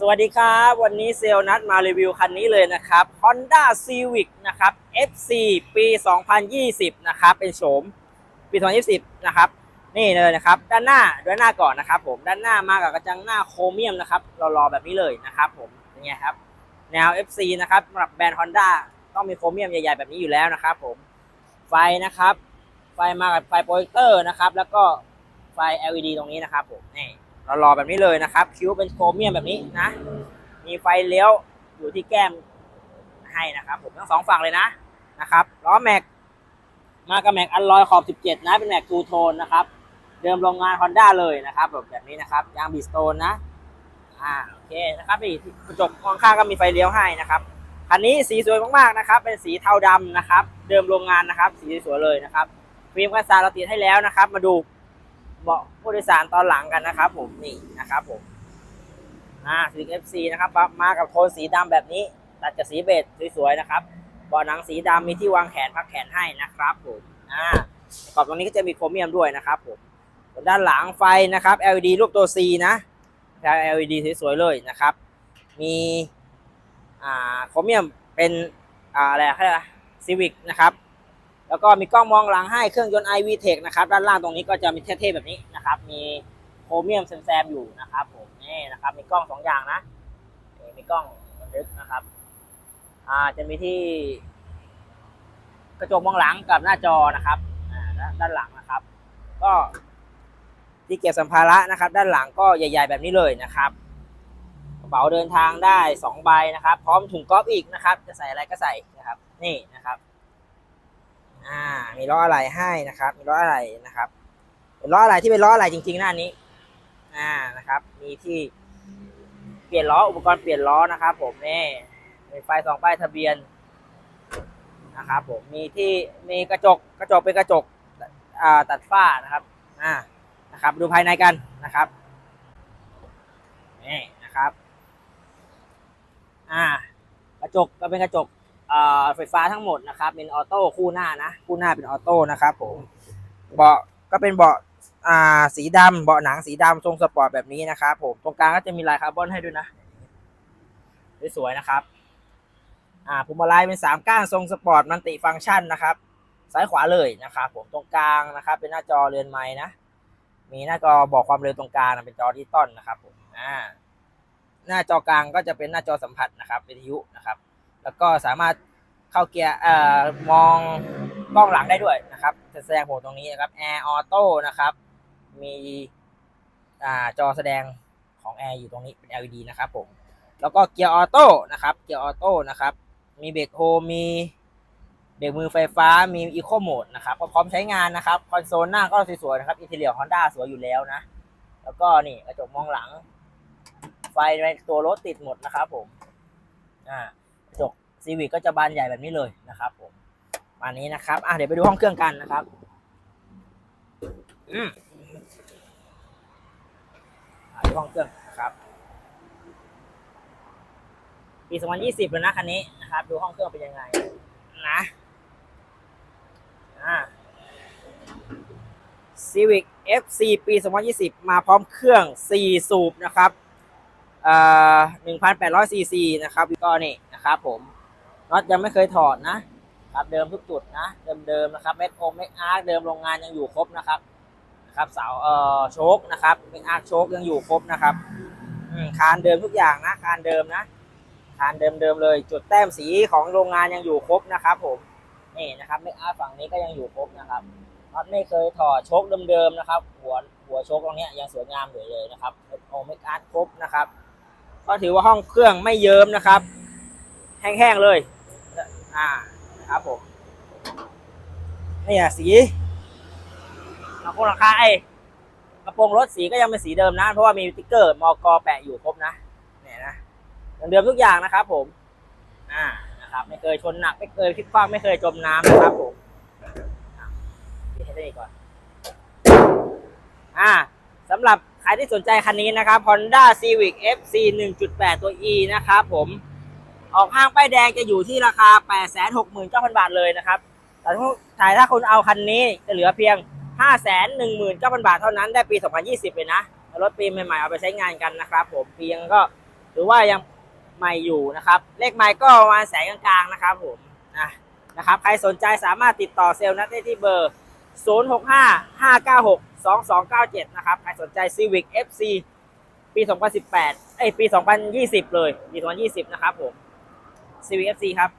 สวัสดีครับ วันนี้เซลนัดมารีวิวคันนี้เลยนะครับ Honda Civic นะครับ FC ปี 2020 นะครับ เป็นโฉมปี 2020 นะครับ นี่เลยนะครับ ด้านหน้าด้านหน้าก่อนนะครับ ผมด้านหน้ามากับกระจังหน้าโครเมียมนะครับรอๆแบบนี้เลยนะครับ ผมเป็นไงครับแนว FC นะครับสำหรับแบรนด์ Honda ต้องมีโครเมียมใหญ่ๆแบบนี้อยู่แล้วนะครับผมไฟนะครับ ไฟมากับไฟโปรเจคเตอร์นะครับ แล้วก็ไฟ LED ตรงนี้นะครับผมนี่ เรารอแบบนี้เลยนะครับ คิ้วเป็นโครเมียมแบบนี้นะ มีไฟเลี้ยวอยู่ที่แก้มให้นะครับ ผมทั้งสองฝั่งเลยนะนะครับล้อแม็กมากับแม็กอัลลอยขอบ 17 นะ เป็นแม็กทูโทนนะครับ เดิมโรงงาน Honda เลยนะครับ แบบแบบนี้นะครับยางบีสโตนนะอ่าโอเคนะครับนี่กระจกมองข้างก็มีไฟเลี้ยวให้นะครับคันนี้สีสวยมากๆนะครับ เป็นสีเทาดำนะครับ เดิมโรงงานนะครับ สีสวยเลยนะครับฟิล์มกันสาเราติดให้แล้วนะครับ มาดู เบาะผู้โดยสารตอนหลังกันนะครับผมนี่นะครับผมอ่าสีเอฟซีนะครับมามากับโทนสีดำแบบนี้ ตัดกับสีเบจสวยๆนะครับเบาะหนังสีดำมีที่วางแขนพักแขนให้นะครับผมอ่าขอบตรงนี้ก็จะมีโครเมียมด้วยนะครับผมด้านหลังไฟนะครับ LED รูปตัว C นะ LED สวยๆเลยนะครับ มีอ่าโครเมียมเป็นอ่าอะไรอะเขาเรียกอะซีวิกนะครับ แล้วก็มีกล้องมองหลังให้เครื่องยนต์ iV Tech นะครับด้านล่างตรงนี้ก็จะมีเท่ๆแบบนี้นะครับ มีโครเมียมแซมอยู่นะครับผมนี่นะครับ มีกล้องสองอย่างนะนมีกล้องบันทึกนะครับอ่าจะมีที่กระจกมองหลังกับหน้าจอนะครับอ่าด้านหลังนะครับ ก็ที่เก็บสัมภาระนะครับ ด้านหลังก็ใหญ่ ๆ แบบนี้เลยนะครับกระเป๋าเดินทางได้สองใบนะครับ พร้อมถุงก๊อฟอีกนะครับ จะใส่อะไรก็ใส่นะครับ นี่นะครับ มีล้ออะไรให้นะครับ มีล้ออะไรนะครับเป็นล้ออะไรที่เป็นล้ออะไรจริงๆหน้านี้ อ่านะครับ มีที่เปลี่ยนล้ออุปกรณ์เปลี่ยนล้อนะครับ ผมนี่มีไฟสองป้ายทะเบียนนะครับ ผมมีที่มีกระจกกระจกเป็นกระจกอ่าตัดฝ้านะครับอ่านะครับ ดูภายในกันนะครับนี่นะครับ อ่ากระจกก็เป็นกระจก ไฟฟ้าทั้งหมดนะครับ เป็นออโต้คู่หน้านะ คู่หน้าเป็นออโต้นะครับผมเบาะก็เป็นเบาะอ่าสีดำเบาะหนังสีดำทรงสปอร์ตแบบนี้นะครับผมตรงกลางก็จะมีลายคาร์บอนให้ด้วยนะสวยๆนะครับอ่าพวงมาลัยเป็นสามก้านทรงสปอร์ตมันติฟังก์ชันนะครับซ้ายขวาเลยนะครับผมตรงกลางนะครับ เป็นหน้าจอเรือนไม้นะ มีหน้าจอบอกความเร็วตรงกลางเป็นจอดิจิตอลนะครับผมอ่าหน้าจอกลางก็จะเป็นหน้าจอสัมผัสนะครับวิทยุนะครับ แล้วก็สามารถเข้าเกียร์เอ่อมองกล้องหลังได้ด้วยนะครับจะแสดงโหมดตรงนี้นะครับแอร์ออโต้นะครับ มีอ่าจอแสดงของแอร์อยู่ตรงนี้เป็น LED นะครับผมแล้วก็เกียร์ออโต้นะครับเกียร์ออโต้นะครับ มีเบรกโฮมมีเบรกมือไฟฟ้ามีอีโคโหมดนะครับก็พร้อมใช้งานนะครับคอนโซลหน้าก็สวยๆนะครับอินเทเรียฮอนด้าสวยอยู่แล้วนะ แล้วก็นี่กระจกมองหลัง ไฟในตัวรถติดหมดนะครับผมอ่า จกซีวิกก็จะบานใหญ่แบบนี้เลยนะครับ ผมมานี้นะครับอะเดี๋ยวไปดูห้องเครื่องกันนะครับอืมอะดูห้องเครื่องนะครับปี2020เลยนะคันนี้นะครับ ดูห้องเครื่องเป็นยังไง นะอ่า Civic FC ปี 2020 มาพร้อมเครื่อง 4 สูบนะครับ เอ่อ1,800ซีซีนะครับ ก็นี่ นะครับผมน็อตยังไม่เคยถอดนะครับเดิมทุกจุดนะ เดิมๆนะครับแม็กโอแม็กอาร์เดิมโรงงานยังอยู่ครบนะครับนะครับเสาเอ่อโชคนะครับแม็กอาร์โชคยังอยู่ครบนะครับคานเดิมทุกอย่างนะคานเดิมนะคานเดิมๆเลย จุดแต้มสีของโรงงานยังอยู่ครบนะครับผมนี่นะครับเมคอาร์ฝั่งนี้ก็ยังอยู่ครบนะครับน็อตไม่เคยถอดโชคเดิมๆนะครับ หัวหัวโชคตรงนี้ยังสวยงามอยู่เลยนะครับโอเมคอาร์ครบนะครับก็ถือว่าห้องเครื่องไม่เยิ้มนะครับ แห้งๆเลย อ่านะครับผมนี่อะสีหลังโครงหลังคาไอ้กระโปรงรถสีก็ยังเป็นสีเดิมนะ เพราะว่ามีสติ๊กเกอร์มอกแปะอยู่ครบนะเนี่ยนะเดิมๆทุกอย่างนะครับผม อ่านะครับ ไม่เคยชนหนัก ไม่เคยพลิกคว้างไม่เคยจมน้ำนะครับผมอะปิดให้ได้อีกก่อน อ่าสำหรับใครที่สนใจคันนี้นะครับ Honda Civic FC 1.8 ตัว E นะครับผม ออกห้างป้ายแดงจะอยู่ที่ราคา 869,000 บาทเลยนะครับ แต่ถ้าถ้าคุณเอาคันนี้จะเหลือเพียง 519,000 บาทเท่านั้นได้ปี 2020 เลยนะ รถปีใหม่ๆเอาไปใช้งานกันนะครับผมเพียงก็หรือว่ายังใหม่อยู่นะครับ เลขใหม่ก็ประมาณแสนกลางๆนะครับผมนะนะครับ ใครสนใจสามารถติดต่อเซลล์นัดได้ที่เบอร์ 065 596 2297 นะครับ ใครสนใจ Civic FC ปี 2018 เอ้ย ปี 2020 เลย ปี 2020 นะครับผม Civic FC ครับ